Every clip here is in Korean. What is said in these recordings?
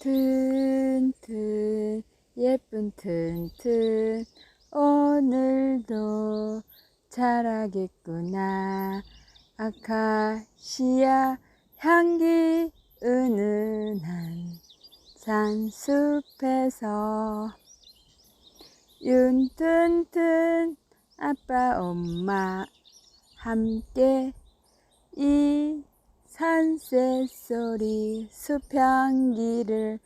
튼튼 예쁜 튼튼. 오늘도 자라겠구나. 아카시아 향기 은은한 산숲에서. 윤튼튼 아빠 엄마 함께 이 산새 소리 숲향기를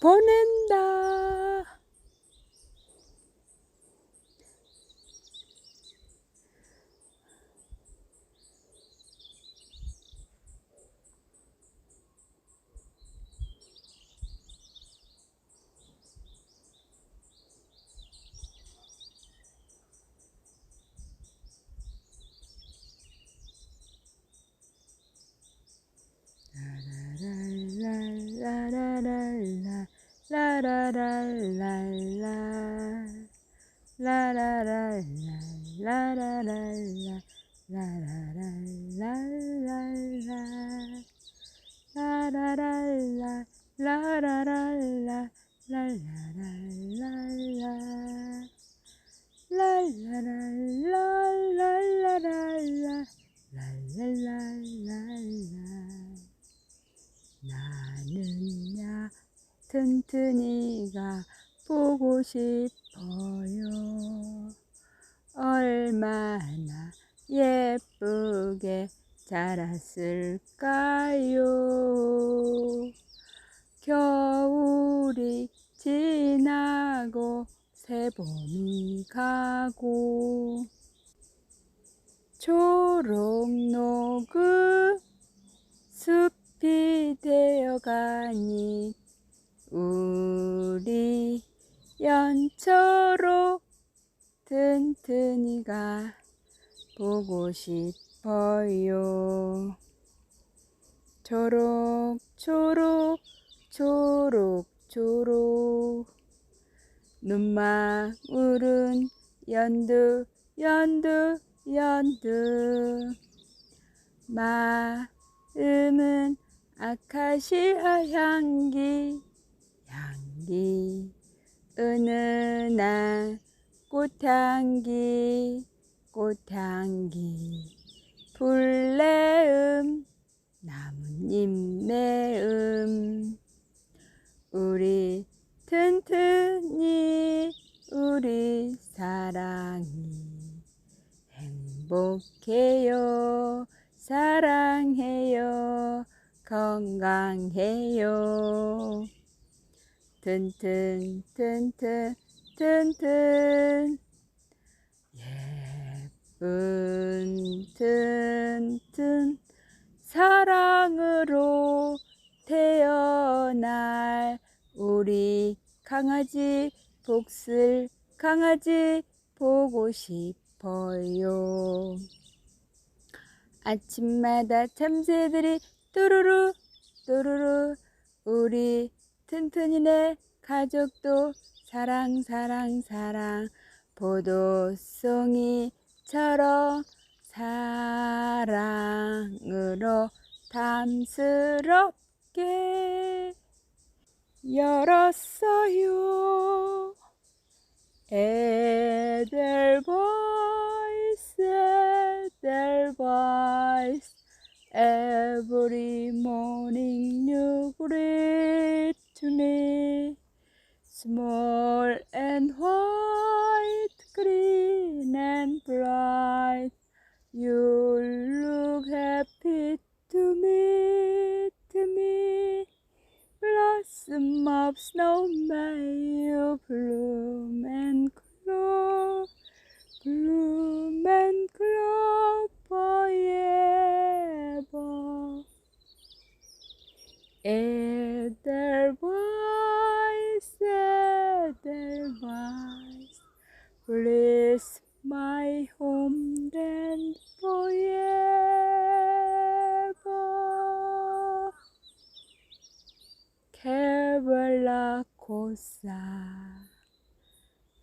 보낸다. 라라라라 라라라라라 라라라라 라라라라 라라라라라 라라라라 라라라라 라라라라라. 랄라랄랄랄랄라 랄랄랄랄라. 나는 야 튼튼이가 보고 싶어요. 얼마나 예쁘게 자랐을까요? 겨울이 지나고 새봄이 가고 초록 녹은 숲이 되어가니 우리 연초로 튼튼이가 보고 싶 어요. 초록 초록 초록 초록. 눈망울은 연두 연두 연두. 마음은 아카시아 향기. 향기. 은은한 꽃향기. 꽃향기 풀내음 나뭇잎 내음. 우리 튼튼히 우리 사랑이 행복해요. 사랑해요. 건강해요. 튼튼 튼튼 튼튼 예쁜 튼튼 사랑으로 태어날 우리 강아지 복슬 강아지 보고 싶어요. 아침마다 참새들이 뚜루루 뚜루루 우리 튼튼이네 가족도 사랑 사랑 사랑 포도송이 처럼 사랑으로 탐스럽게 열었어요. Edelweiss, Edelweiss, every morning you greet to me, small bless my home then forever. 케발라 코사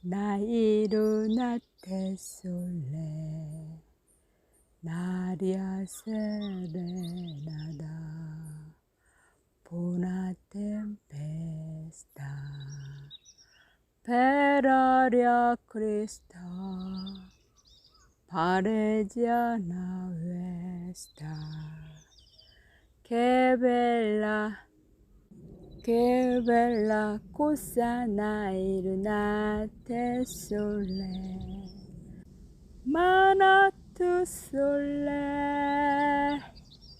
나이루나테 솔레 나리아 세레나다 buona tempesta cosa nairunate sole ma tu sole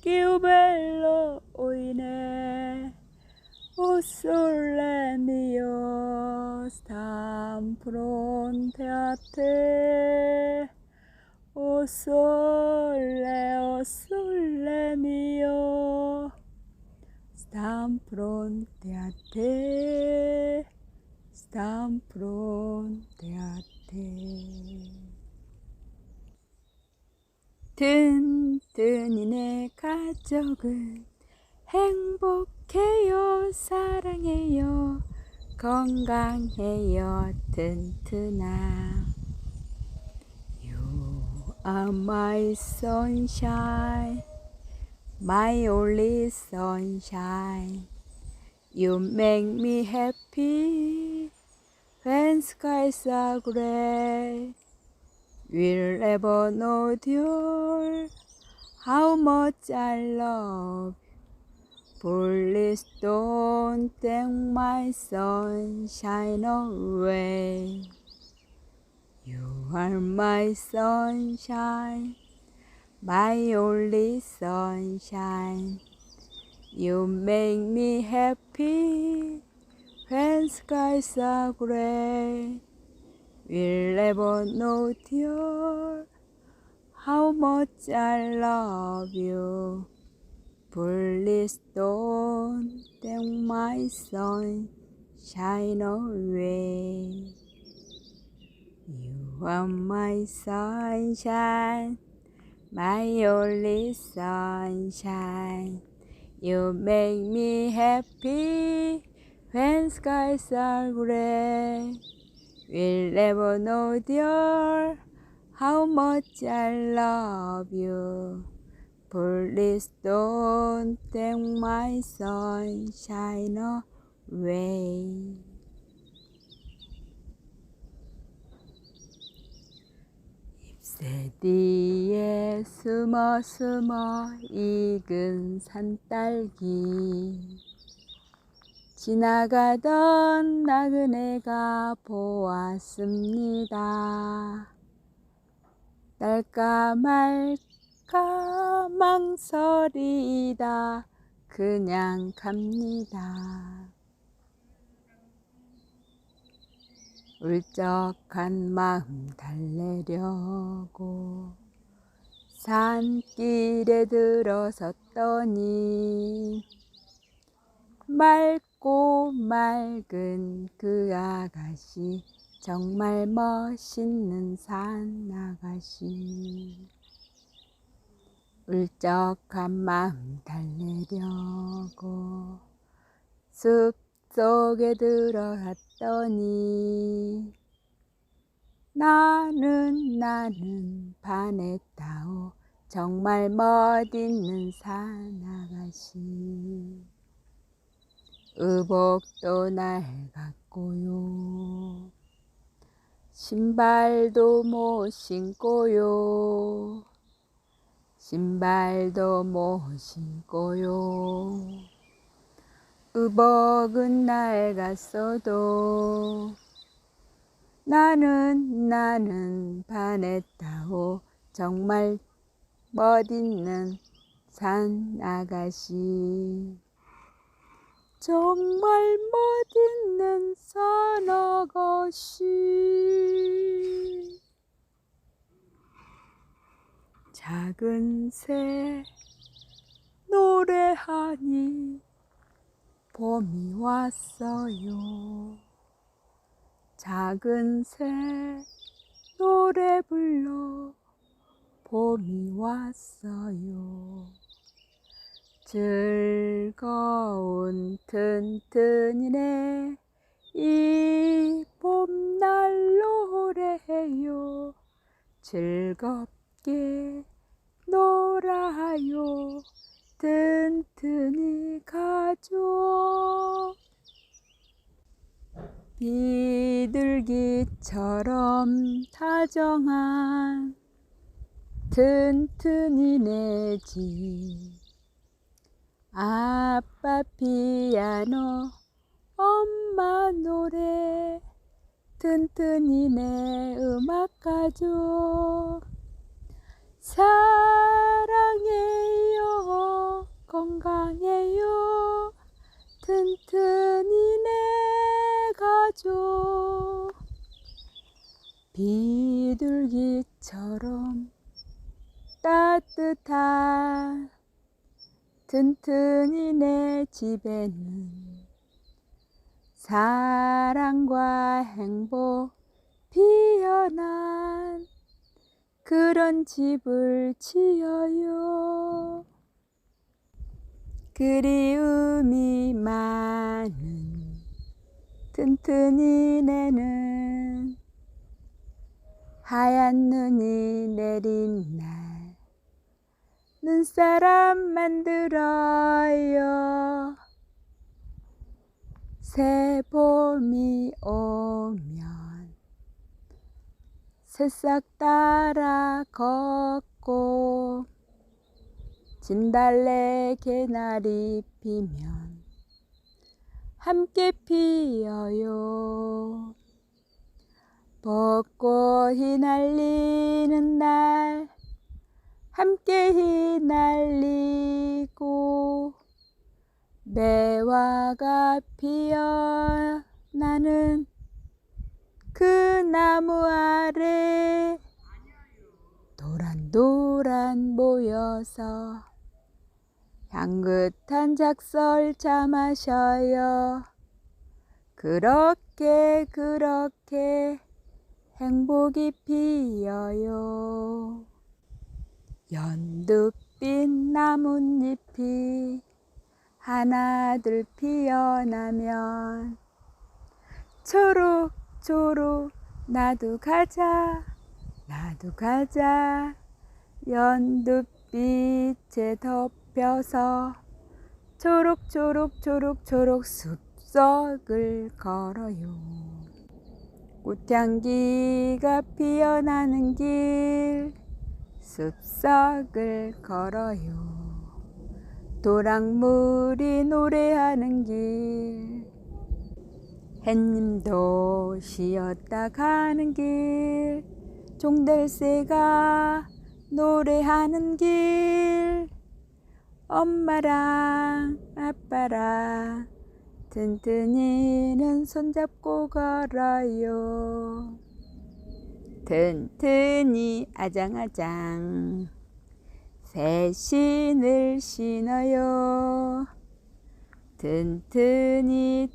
che bello oine o sole mio stam fronte a te o sole o sole mio stam fronte a te stam fronte a te 든든히 내 가족은 행복 해요 사랑해요 건강해요 튼튼함 You are my sunshine my only sunshine You make me happy when skies are gray We'll ever know, dear, how much I love. Please don't take my sunshine away. You are my sunshine, my only sunshine. You make me happy when skies are gray. We'll never know, dear, how much I love you. Please don't take my sunshine away. You are my sunshine, my only sunshine. You make me happy when skies are gray. We'll never know, dear, how much I love you. Please don't take my sunshine away. 잎새 뒤에 숨어 숨어 익은 산딸기 지나가던 나그네가 보았습니다. 딸까 말까 망설이다 그냥 갑니다. 울적한 마음 달래려고 산길에 들어섰더니 맑고 맑은 그 아가씨 정말 멋있는 산 아가씨 울적한 마음 달래려고 숲 속에 들어갔더니 나는 나는 반했다오 정말 멋있는 산 아가씨 의복도 낡았고요. 신발도 못 신고요. 신발도 못 신고요. 의복은 낡았어도 나는 나는 반했다오. 정말 멋있는 산 아가씨. 정말 멋있는 산 아가씨 작은 새 노래하니 봄이 왔어요. 작은 새 노래 불러 봄이 왔어요. 즐거운 튼튼이네 이 봄날 노래해요. 즐겁게 놀아요 튼튼히 가죠. 비둘기처럼 다정한 튼튼히 내지 아빠 피아노 엄마 노래 튼튼히 내 음악 가족 사랑해요. 건강해요. 튼튼히 내 가족 비둘기처럼 따뜻한 튼튼히 내 집에는 사랑과 행복 피어난 그런 집을 지어요. 그리움이 많은 튼튼히 내는 하얀 눈이 내린 날 눈사람 만들어요. 새 봄이 오면 새싹 따라 걷고 진달래 개나리 피면 함께 피어요. 벚꽃이 날리는 날 함께 휘날리고 매화가 피어나는 그 나무 아래 도란도란 모여서 향긋한 작설 차 마셔요. 그렇게 그렇게 행복이 피어요. 연두빛 나뭇잎이 하나둘 피어나면 초록 초록 나도 가자 나도 가자. 연두빛에 덮여서 초록초록 초록 초록 숲속을 걸어요. 꽃향기가 피어나는 길 숲속을 걸어요. 도랑물이 노래하는 길 햇님도 쉬었다 가는 길 종들새가 노래하는 길 엄마랑 아빠랑 튼튼이는 손잡고 걸어요 튼튼히 아장아장 새 신을 신어요. 튼튼히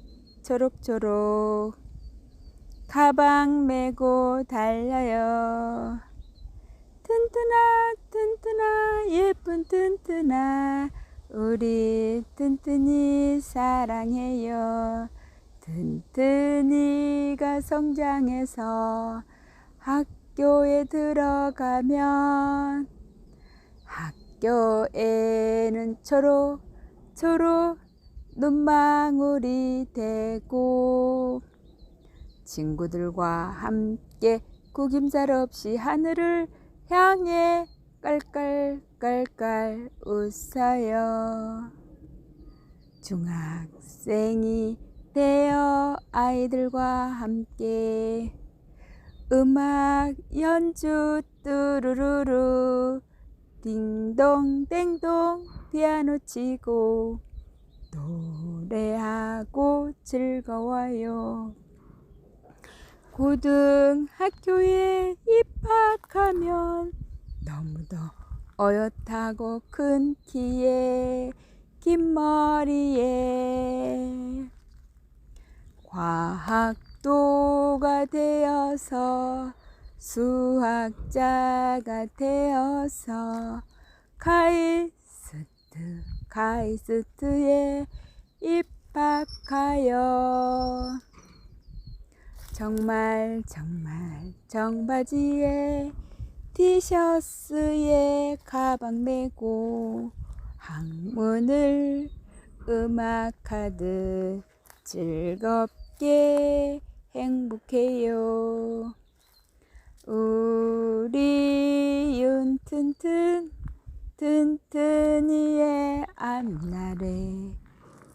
초록초록 가방 메고 달려요. 튼튼아 튼튼아 예쁜 튼튼아 우리 튼튼이 사랑해요. 튼튼이가 성장해서 학교에 들어가면 학교에는 초록 초록 눈망울이 되고 친구들과 함께 구김살 없이 하늘을 향해 깔깔깔깔 웃어요. 중학생이 되어 아이들과 함께 음악 연주 뚜루루루 딩동 땡동 피아노 치고 노래하고 즐거워요. 고등학교에 입학하면 너무도 어엿하고 큰 키에 긴 머리에 과학도가 되어서 수학자가 되어서 카이스트 카이스트에 입학하여 정말 정말 청바지에 티셔츠에 가방 메고 학문을 음악하듯 즐겁게 행복해요. 우리 윤튼튼 튼튼이의 앞날에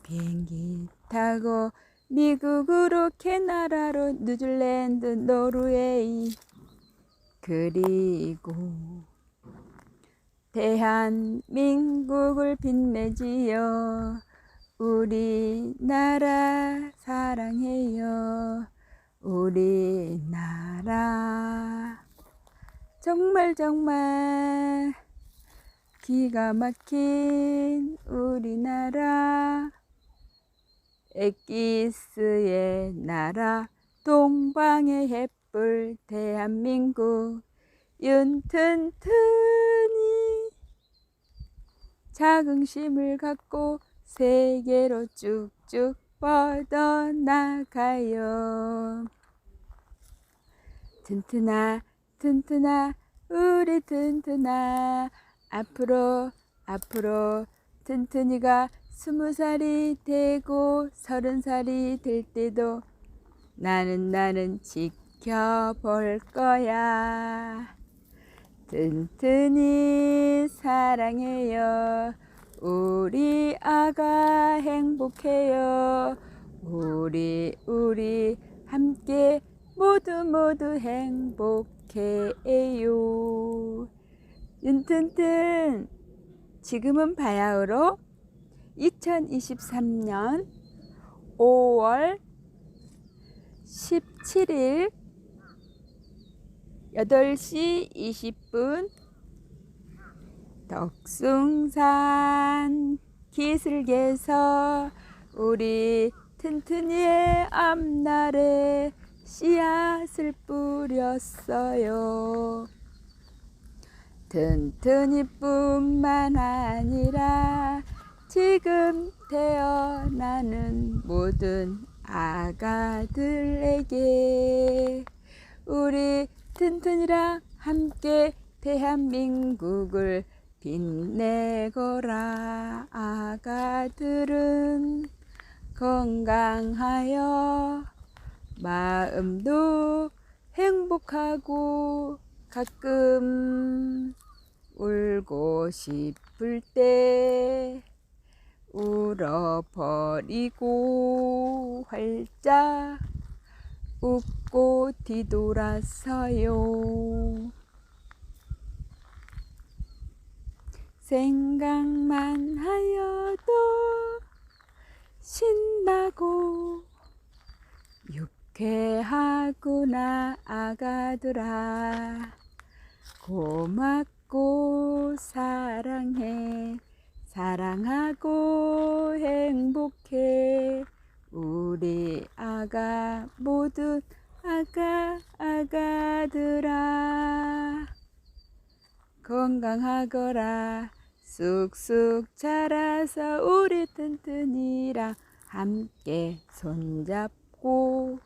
비행기 타고 미국으로 캐나다로 뉴질랜드 노르웨이 그리고 대한민국을 빛내지요 우리나라 사랑해요. 우리나라. 정말 정말 기가 막힌 우리나라. 엑기스의 나라 동방의 햇불 대한민국. 윤튼튼이 자긍심을 갖고 세계로 쭉쭉 뻗어나가요. 튼튼아 튼튼아 우리 튼튼아 앞으로 앞으로 튼튼이가 스무 살이 되고 서른 살이 될 때도 나는 나는 지켜볼 거야. 튼튼히 사랑해요. 우리 아가 행복해요. 우리 우리 함께 모두 모두 행복해요. 윤튼튼 지금은 바야흐로 2023년 5월 17일 8시 20분 덕숭산 기슭에서 우리 튼튼이의 앞날에 씨앗을 뿌렸어요. 튼튼이 뿐만 아니라 지금 태어나는 모든 아가들에게 우리 튼튼이랑 함께 대한민국을 빛내거라. 아가들은 건강하여 마음도 행복하고 가끔 울고 싶을 때 울어버리고 활짝 웃고 뒤돌아서요. 생각만 하여도 신나고 유쾌하구나 아가들아 고맙고 사랑해. 사랑하고 행복해. 우리 아가 모두 아가 아가들아. 건강하거라. 쑥쑥 자라서 우리 튼튼이랑 함께 손잡고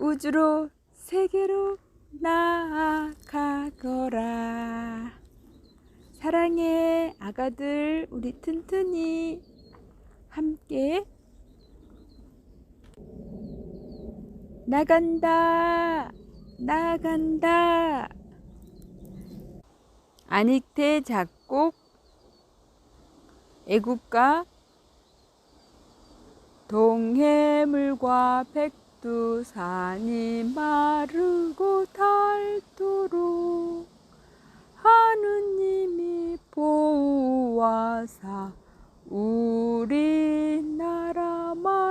우주로 세계로 나아가 거라. 사랑해 아가들 우리 튼튼이. 함께 나간다 나간다. 안익태 작곡 애국가 동해물과 백 두산이 마르고 닳도록 하느님이 보호하사 우리나라 만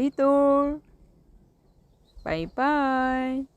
later. Bye-bye.